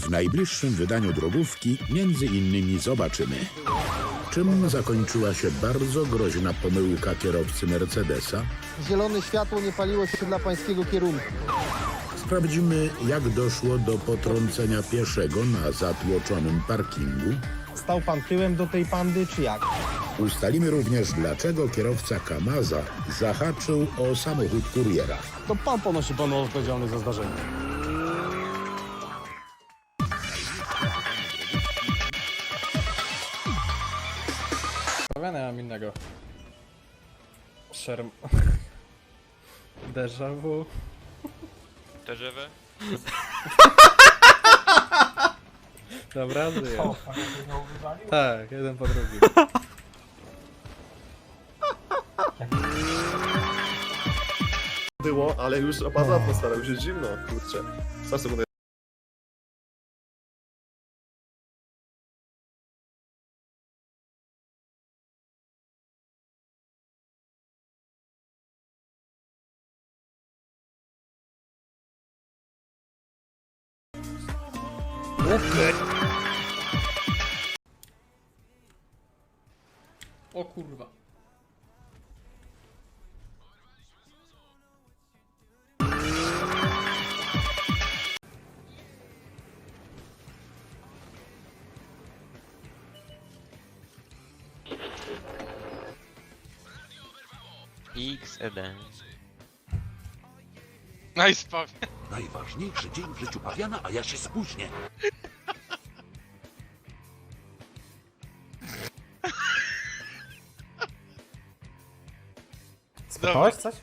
W najbliższym wydaniu drogówki między innymi zobaczymy, czym zakończyła się bardzo groźna pomyłka kierowcy Mercedesa. Zielone światło nie paliło się dla pańskiego kierunku. Sprawdzimy, jak doszło do potrącenia pieszego na zatłoczonym parkingu. Stał pan tyłem do tej pandy, czy jak? Ustalimy również, dlaczego kierowca Kamaza zahaczył o samochód kuriera. To pan ponosi panu odpowiedzialność za zdarzenie. Nie mam innego. Szerm... Déjà vu. Te żywe? Dobra, żyję. Tak, jeden po drugim. Było, ale już opada atmosfera, już jest zimno, kurczę. Za sekundę. O kurwa. XED. Nice, Paweł. Najważniejszy dzień w życiu Pawiana, a ja się spóźnię. Dobra. coś?